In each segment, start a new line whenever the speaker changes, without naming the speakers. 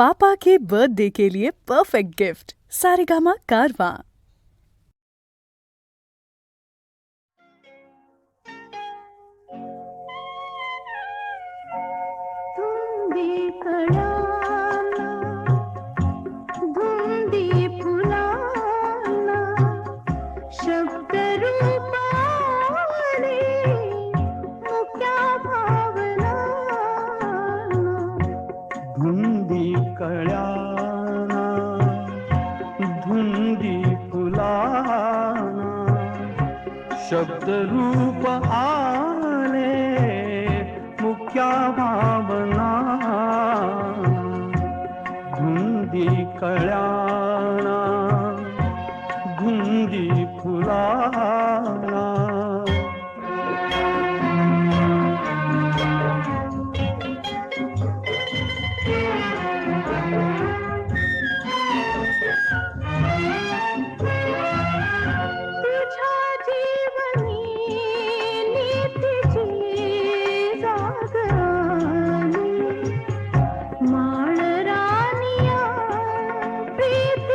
पापा के birthday के लिए perfect gift Saregama कारवा
फुलाला शब्द रूपाने
कळ्याना धुंदी फुलाना शब्दरूप आले मुख्या भावना धुंदी कळ्या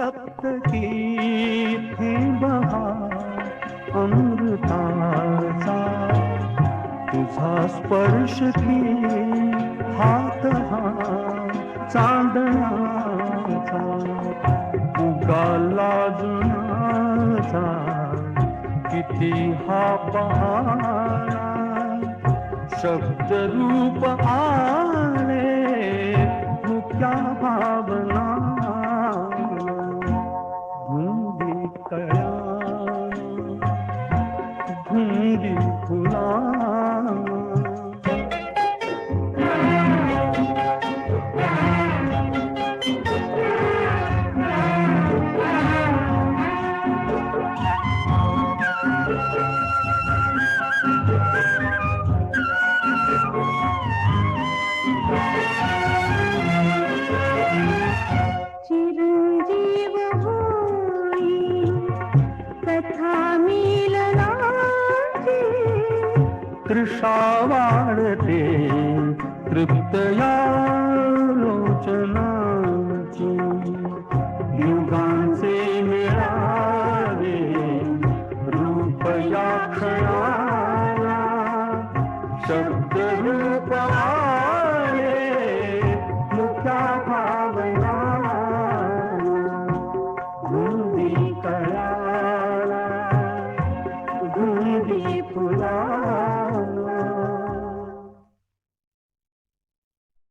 तुझा शब्द की बहार अमृताचा तुझा स्पर्श की हात हा चांदणाचा तुका जुनाचा किती हा पहारा शब्द रूप आले मुक्या भावना। तृषा वाढते. तृप्तया लोचनाची युगांचे मिळावे. रूप या क्षणाला शब्द रूप